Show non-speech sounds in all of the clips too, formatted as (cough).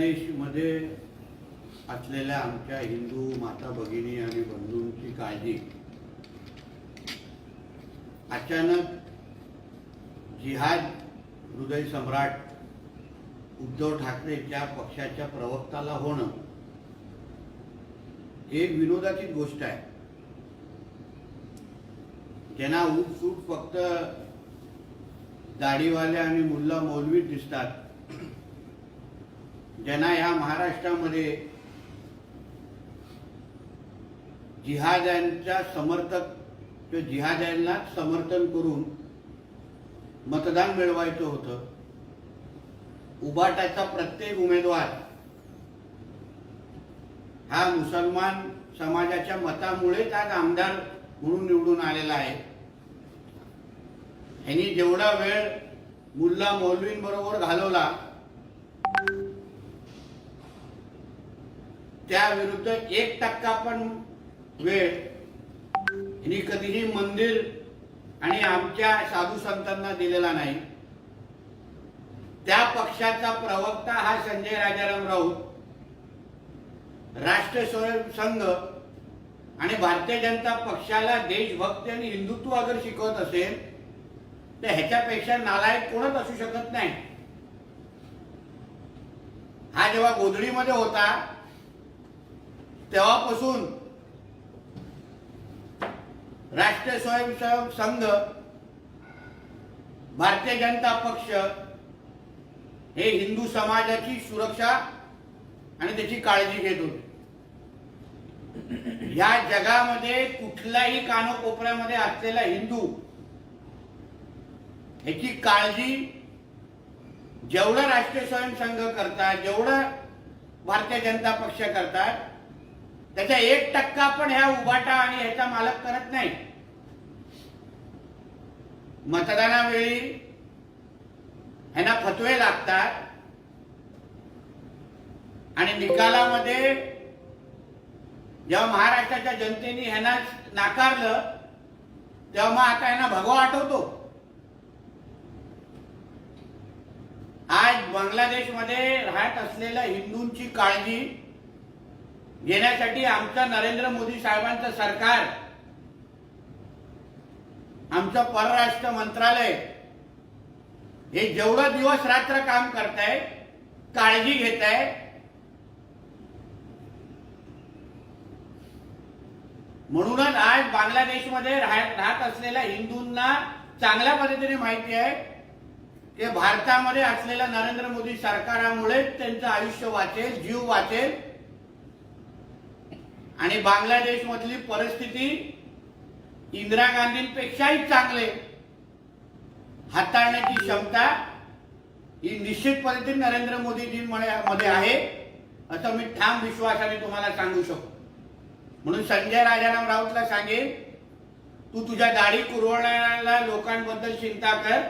बांगलादेशमध्ये असलेल्या आमच्या हिंदू माता भगिनी आणि बंधूंची काळजी अचानक जिहाद हृदय सम्राट उद्धव ठाकरेच्या पक्षाच्या प्रवक्ताला होणं हे विनोदाचीच विनोदाची गोष्ट आहे. ज्यांना सूट फक्त दाढीवाले आणि मुल्ला मौलवीत दिसतात ज्यांना या महाराष्ट्रामध्ये जिहाद्यांच्या समर्थक किंवा जिहाद्यांना समर्थन करून मतदान मिळवायचं होतं उबाटाचा प्रत्येक उमेदवार हा मुसलमान समाजाच्या मतामुळेच आज आमदार म्हणून निवडून आलेला आहे. ह्यांनी जेवढा वेळ मुल्ला मौलवींबरोबर घालवला त्या विरुद्ध एक टक्का पण वेळ ह्यांनी कधीही मंदिर आणि आमच्या साधू संतांना दिलेला नाही. त्या पक्षाचा प्रवक्ता हा संजय राजाराम राऊत राष्ट्र स्वयंसंघ आणि भारतीय जनता पक्षाला देशभक्ती आणि हिंदुत्व अगर शिकवत असेल तर ह्याच्यापेक्षा नालायक कोणच असू शकत नाही. हा जेव्हा गोधडीमध्ये होता तेव्हापासून राष्ट्रीय स्वयंसेवक संघ भारतीय जनता पक्ष हे हिंदू समाजाची सुरक्षा आणि त्याची काळजी घेत होते. या जगामध्ये कुठल्याही कानोकोपऱ्यामध्ये असलेला हिंदू ह्याची काळजी जेवढं राष्ट्रीय स्वयंसंघ करतात जेवढं भारतीय जनता पक्ष करतात त्याचा एक टक्का पण ह्या उभाटा आणि ह्याचा मालक करत नाही. मतदानावेळी ह्यांना फतवे लागतात आणि निकालामध्ये जेव्हा महाराष्ट्राच्या जनतेने ह्यांना नाकारलं तेव्हा मग आता ह्यांना भगवा आठवतो. आज बांगलादेशमध्ये राहत असलेल्या हिंदूंची काळजी घेण्यासाठी आमचं नरेंद्र मोदी साहेबांचं सरकार आमचं परराष्ट्र मंत्रालय हे जेवढं दिवस रात्र काम करताय काळजी घेत आहे म्हणूनच आज बांगलादेशमध्ये राहत असलेल्या हिंदूंना चांगल्या पद्धतीने माहिती आहे की भारतामध्ये असलेल्या नरेंद्र मोदी सरकारामुळेच त्यांचं आयुष्य वाचेल जीव वाचेल. आणि बांगलादेश मधली परिस्थिती इंदिरा गांधींपेक्षाही चांगले. हाताळण्याची क्षमता ही निश्चित पद्धतीने नरेंद्र मोदीजी मध्ये आहे असं मी ठाम विश्वासाने तुम्हाला सांगू शकतो. म्हणून संजय राजाराम राऊतला सांगेन तू तुझ्या दाढी कुरवणाऱ्या लोकांबद्दल चिंता कर.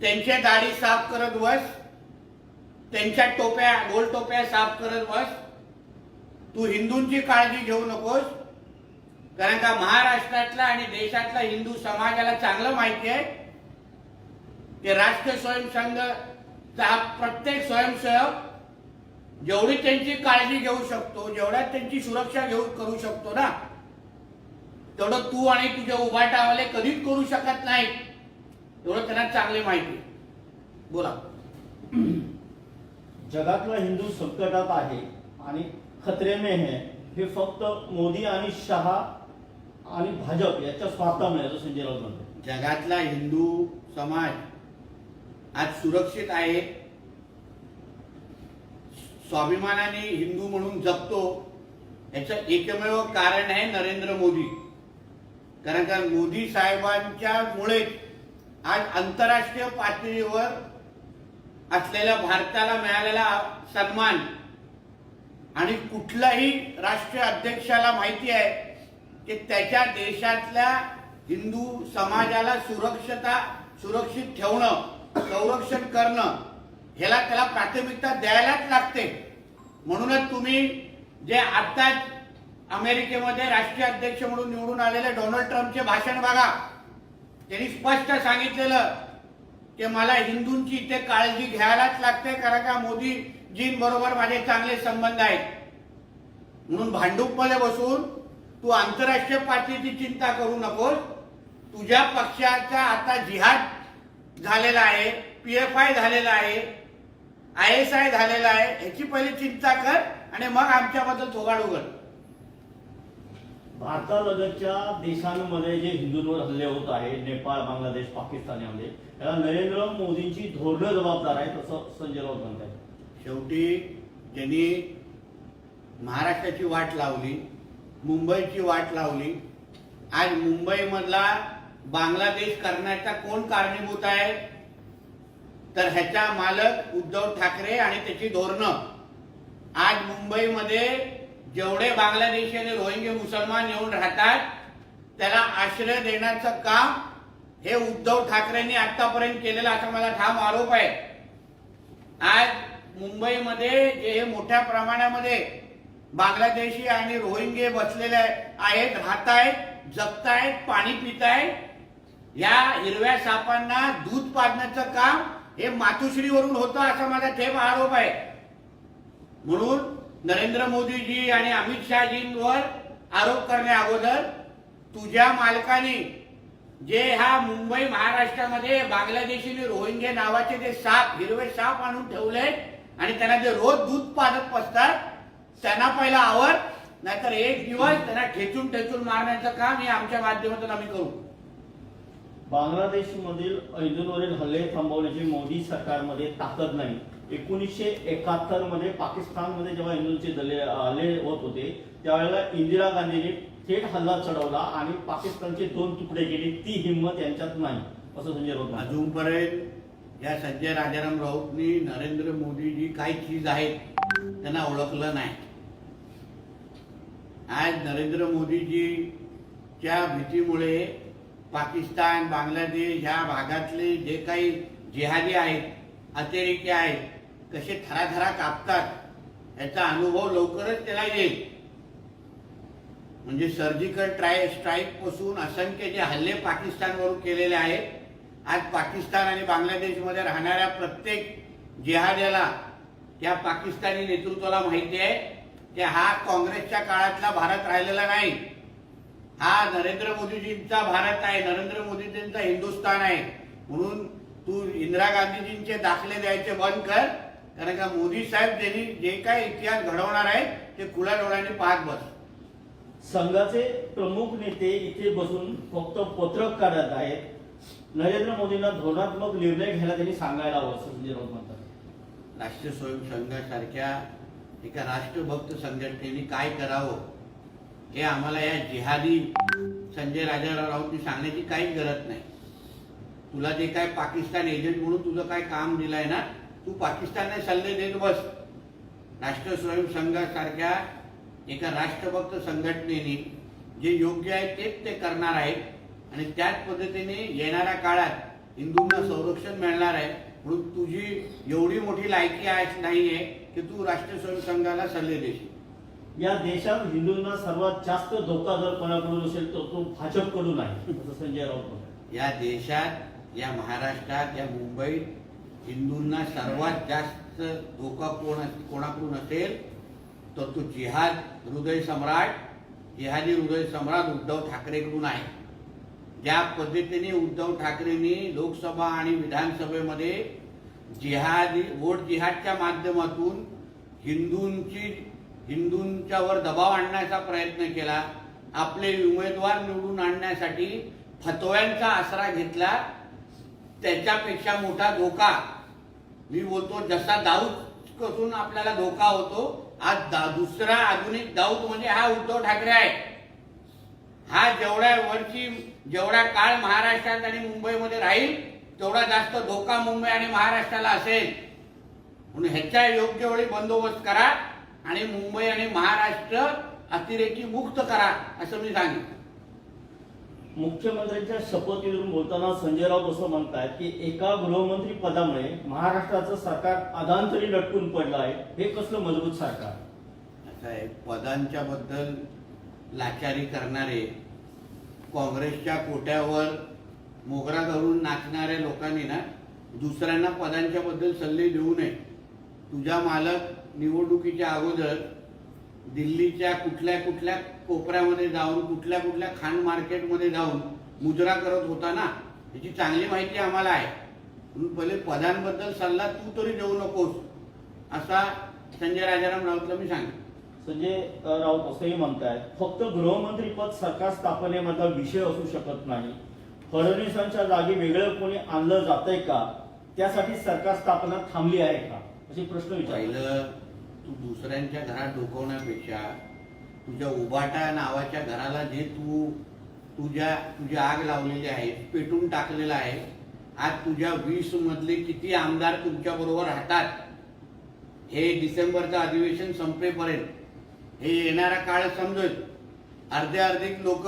त्यांच्या दाढी साफ करत बस. त्यांच्या टोप्या गोल टोप्या साफ करत बस. तू हिंदूंची काळजी घेऊ नकोस. कारण का महाराष्ट्रातला आणि देशातला हिंदू समाजाला चांगलं माहिती आहे. की राष्ट्रीय स्वयंसंघ प्रत्येक स्वयंसेवक जेवढी त्यांची काळजी घेऊ शकतो जेवढ्या त्यांची सुरक्षा घेऊ करू शकतो ना. तेवढं तू आणि तुझे उभाटावाले कधीच करू शकत नाही. एवढं त्यांना चांगली माहिती आहे. बोला. जगातला हिंदू संकटात आहे. आणि खतरे में है हे फक्त मोदी आणि शहा आणि भाजप याच्या स्वार्थामुळे असं संजय राऊत म्हणतात. जगातला हिंदू समाज आज सुरक्षित आहे. स्वाभिमानाने हिंदू म्हणून जगतो. याचं एकमेव कारण आहे नरेंद्र मोदी. कारण का मोदी साहेबांच्या मुळे आज आंतरराष्ट्रीय पातळीवर असलेल्या भारताला मिळालेला सन्मान आणि कुठलाही राष्ट्रीय अध्यक्षाला माहिती आहे की त्याच्या देशातल्या हिंदू समाजाला सुरक्षता सुरक्षित ठेवणं संरक्षण करणं ह्याला त्याला प्राथमिकता द्यायलाच लागते. म्हणूनच तुम्ही जे आत्ताच अमेरिकेमध्ये राष्ट्रीय अध्यक्ष म्हणून निवडून आलेले डोनाल्ड ट्रम्पचे भाषण बघा. त्यांनी स्पष्ट सांगितलेलं की मला हिंदूंची इथे काळजी घ्यायलाच लागते कारण का मोदी जीनबरोबर माझे चांगले संबंध आहेत. म्हणून भांडूपमध्ये बसून तू आंतरराष्ट्रीय पातळीची चिंता करू नकोस. तुझ्या पक्षाचा आता जिहाद झालेला आहे पीएफआय झालेला आहे आय एस आय झालेला आहे ह्याची पहिली चिंता कर आणि मग आमच्याबद्दल थोगाड उघड. भारतालगतच्या देशांमध्ये जे हिंदूंवर हल्ले होत आहे नेपाळ बांगलादेश पाकिस्तान यामध्ये याला नरेंद्र मोदींची धोरणं जबाबदार आहेत असं संजय राऊत म्हणतात शेवटी त्यांनी महाराष्ट्राची वाट लावली मुंबईची वाट लावली आज मुंबईमधला बांगलादेश करण्याचा कोण कारणीभूत आहे? तर ह्याचा मालक उद्धव ठाकरे आणि त्याची धोरणं. आज मुंबईमध्ये जेवढे बांगलादेशी आणि रोहिंगे मुसलमान येऊन राहतात त्याला आश्रय देण्याचं काम हे उद्धव ठाकरेंनी आतापर्यंत केलेलं असा मला ठाम आरोप आहे. आज मुंबईमध्ये जे हे मोठ्या प्रमाणामध्ये बांगलादेशी आणि रोहिंगे बसलेले आहेत राहत आहेत जगतायत पाणी पिताय या हिरव्या सापांना दूध पाजण्याचं काम हे मातुश्रीवरून होतं असा माझा थेट आरोप आहे. म्हणून नरेंद्र मोदीजी आणि अमित शहाजींवर आरोप करण्या अगोदर तुझ्या मालकाने जे हा मुंबई महाराष्ट्रामध्ये बांगलादेशी रोहिंगे नावाचे जे साप हिरवे साप आणून ठेवले आणि त्यांना जे रोज दूध पाजत बसतात त्यांना पहिला आवर नाहीतर एक दिवस त्यांना ठेचून ठेचून मारण्याचं काम हे आमच्या माध्यमातून आम्ही करू बांगलादेशमधील हिंदूंवरील हल्ले थांबवण्याची मोदी सरकारमध्ये ताकद नाही एकोणीसशे एकाहत्तरमध्ये पाकिस्तानमध्ये जेव्हा हिंदूंचे दले हल्ले होत होते त्यावेळेला इंदिरा गांधींनी थेट हल्ला चढवला आणि पाकिस्तानचे दोन तुकडे केले ती हिंमत यांच्यात नाही असं संजय राऊत. अजूनपर्यंत या संजय राजाराम राऊतनी नरेंद्र मोदीजी काय चीज आहेत त्यांना ओळखलं नाही. आज नरेंद्र मोदीजीच्या भीतीमुळे पाकिस्तान बांगलादेश ह्या भागातले जे काही जिहादी आहेत अतिरेकी आहेत कसे थराथरा कापतात याचा अनुभव लवकरच त्याला येईल. म्हणजे सर्जिकल ट्राय स्ट्राईकपासून असंख्य जे हल्ले पाकिस्तानवरून केलेले आहेत आज पाकिस्तान आणि बांगलादेशमध्ये राहणाऱ्या प्रत्येक जिहाद्याला त्या पाकिस्तानी नेतृत्वाला माहिती आहे की हा काँग्रेसच्या काळातला भारत राहिलेला नाही. हा नरेंद्र मोदीजींचा भारत आहे नरेंद्र मोदीजींचा हिंदुस्थान आहे. म्हणून तू इंदिरा गांधीजींचे दाखले द्यायचे बंद कर. कारण का मोदी साहेब ज्यांनी जे काही इतिहास घडवणार आहे ते खुल्या डोळ्याने पाहत बस. संघाचे प्रमुख नेते इथे बसून फक्त पत्रक काढत आहेत. नरेंद्र मोदींना धोरणात्मक निर्णय घ्यायला त्यांनी सांगायला हवं असं संजय राऊत म्हणतात. राष्ट्रीय स्वयंसंघासारख्या एका राष्ट्रभक्त संघटनेने काय करावं हे आम्हाला या जिहादी संजय राजाराव राऊतनी सांगण्याची काहीच गरज नाही. तुला जे काय पाकिस्तान एजंट म्हणून तुझं काय काम दिलंय ना तू पाकिस्तानने सल्ले देत बस. राष्ट्र स्वयंसंघासारख्या एका राष्ट्रभक्त संघटनेने जे योग्य आहे तेच ते करणार आहेत. आणि त्याच पद्धतीने येणाऱ्या काळात हिंदूंना संरक्षण मिळणार आहे. म्हणून तुझी एवढी मोठी लायकी आहे नाहीये की तू राष्ट्रीय स्वयंसंघाला सल्ले देशील. या देशात हिंदूंना सर्वात जास्त धोका जर कोणाकडून असेल तर तो भाजपकडून आहे असं संजय राऊत या देशात या महाराष्ट्रात या मुंबईत हिंदूंना सर्वात जास्त धोका कोण कोणाकडून असेल तर तो जिहाद हृदय सम्राट जिहादी हृदय सम्राट उद्धव ठाकरेकडून आहे. ज्या पद्धतीने उद्धव ठाकरेंनी लोकसभा आणि विधानसभेमध्ये जिहादी वोट जिहादच्या माध्यमातून हिंदूंची हिंदूंच्यावर दबाव आणण्याचा प्रयत्न केला आपले उमेदवार निवडून आणण्यासाठी फतव्यांचा आसरा घेतला त्याच्यापेक्षा मोठा धोका. मी बोलतो जसा दाऊद कसून आपल्याला धोका होतो आज दा- दुसरा आधुनिक दाऊद म्हणजे हा उद्धव ठाकरे आहे हा जेवढ्या वरची जेवढा काळ महाराष्ट्रात आणि मुंबईमध्ये राहील तेवढा जास्त धोका मुंबई आणि महाराष्ट्राला असेल. म्हणून ह्याच्या योग्य वेळी बंदोबस्त करा आणि मुंबई आणि महाराष्ट्र अतिरेकी मुक्त करा असं मी सांगितलं. मुख्यमंत्र्यांच्या शपथविधीवरून बोलताना संजय राऊत असं म्हणतायत की एका गृहमंत्री पदामुळे महाराष्ट्राचं सरकार अधांतरी लटकून पडलं आहे. हे कसलं मजबूत सरकार? आहे पदांच्या बद्दल लाचारी करणारे काँग्रेसच्या कोट्यावर मोगरा धरून नाचणाऱ्या लोकांनी ना दुसऱ्यांना पदांच्याबद्दल सल्ले देऊ नये. तुझा मालक निवडणुकीच्या अगोदर दिल्लीच्या कुठल्या कुठल्या कोपऱ्यामध्ये जाऊन कुठल्या कुठल्या खाण मार्केटमध्ये जाऊन मुजरा करत होता ना? याची चांगली माहिती आम्हाला आहे. म्हणून पहिले पदांबद्दल सल्ला तू तरी देऊ नकोस असा संजय राजाराम राऊतला मी सांगितलं संजय राऊत असंही म्हणतायत फक्त गृहमंत्री पद सरकार स्थापनेमधला विषय असू शकत नाही. फडणवीसांच्या जागी वेगळं कोणी आणलं जातंय का? त्यासाठी सरकार स्थापना थांबली आहे का? असे प्रश्न विचारले तू दुसऱ्यांच्या घरात डोकवण्यापेक्षा तुझ्या उबाटा नावाच्या घराला जे तू तुझ्या तुझी आग लावलेली आहे पेटून टाकलेलं आहे आज तुझ्या वीस मधले किती आमदार तुमच्या बरोबर राहतात हे डिसेंबरचं अधिवेशन संपेपर्यंत. हे येणारा काळ समजेल अर्धे अर्धे लोक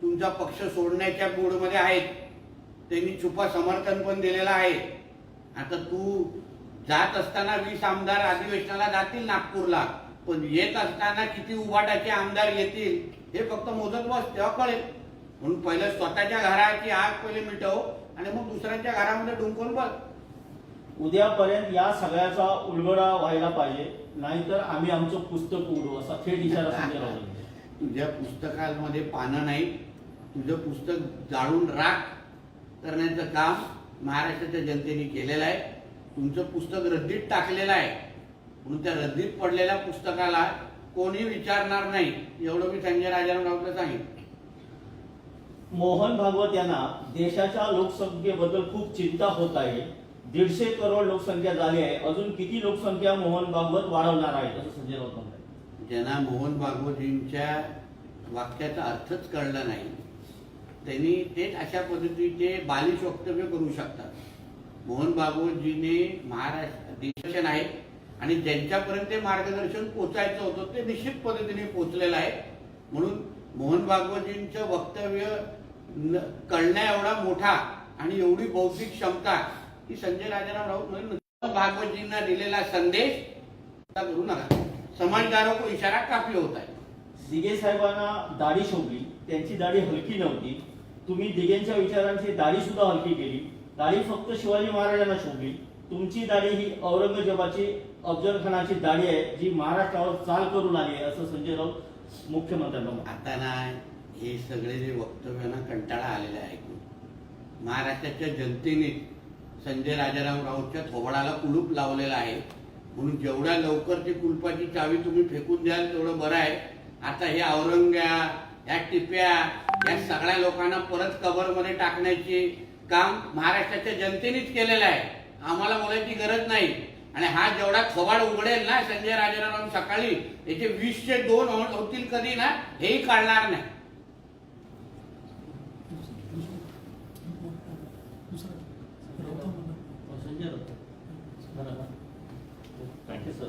तुमचा पक्ष सोडण्याच्या मूडमध्ये आहेत. त्यांनी छुपा समर्थन पण दिलेलं आहे. आता तू जात असताना वीस आमदार अधिवेशनाला जातील नागपूरला पण येत असताना किती उभाटाचे आमदार येतील हे फक्त मोजत बस तेव्हा कळेल. म्हणून पहिलं स्वतःच्या घराची आग पहिले मिटव आणि मग दुसऱ्यांच्या घरामध्ये डुंकून बस. उद्यापर्यंत या सगळ्याचा उलगडा व्हायला पाहिजे. नाहीतर आम्ही आमचं पुस्तक उघडू असा थेट इशारा (laughs) संजय राऊत. तुझ्या पुस्तकामध्ये पानं नाही तुझं पुस्तक जाळून राख करण्याचं काम महाराष्ट्राच्या जनतेने केलेलं आहे. तुमचं पुस्तक रद्दीत टाकलेलं आहे. म्हणून त्या रद्दीत पडलेल्या पुस्तकाला कोणी विचारणार नाही एवढं मी संजय राजाराम राऊतला सांगितलं. मोहन भागवत यांना देशाच्या लोकसंख्येबद्दल खूप चिंता होत आहे. दीडशे करोड लोकसंख्या झाली आहे. अजून किती लोकसंख्या मोहन भागवत वाढवणार आहे असं संजय राऊत म्हणतात. ज्यांना मोहन भागवतींच्या वाक्याचा अर्थच कळला नाही त्यांनी तेच अशा पद्धतीचे बालिश वक्तव्य करू शकतात. मोहन भागवतजीने महाराष्ट्र दिग्दर्शन आहे आणि ज्यांच्यापर्यंत ते मार्गदर्शन पोचायचं होतं ते निश्चित पद्धतीने पोचलेलं आहे. म्हणून मोहन भागवतजींचं वक्तव्य कळण्या एवढा मोठा आणि एवढी बौद्धिक क्षमता ही संजय राजाराम राऊत म्हणून भागवतजींना दिलेला संदेश करू नका. को इशारा काफी होता है दिगे साहेबांना दाढी शोभली त्यांची दाढी हलकी नव्हती. तुम्ही दिगेंच्या विचारांची दाढी सुद्धा हलकी केली. दाढी फक्त शिवाजी महाराजांना शोभली. तुमची दाढी ही औरंगजेबाची अफजल खानाची दाढी आहे जी महाराष्ट्रावर चाल करून आली आहे असं संजय राऊत मुख्यमंत्र्यांना. आता ना हे सगळे जे वक्तव्यांना कंटाळा आलेला आहे. महाराष्ट्राच्या जनतेने संजय राजाराम राऊतच्या थोबडाला कुलूप लावलेला आहे. म्हणून जेवढ्या लवकर ती कुलपाची चावी तुम्ही फेकून द्याल तेवढं बरं आहे. आता हे औरंग्या या टिप्या या सगळ्या लोकांना परत कबरमध्ये टाकण्याचे काम महाराष्ट्राच्या जनतेनेच केलेलं आहे. आम्हाला बोलायची गरज नाही. आणि हा जेवढा थोबाड उघडेल ना संजय राजाराम सकाळी याचे वीसचे दोन होतील कधी ना हेही कळणार नाही Sanjay Raut thank you sir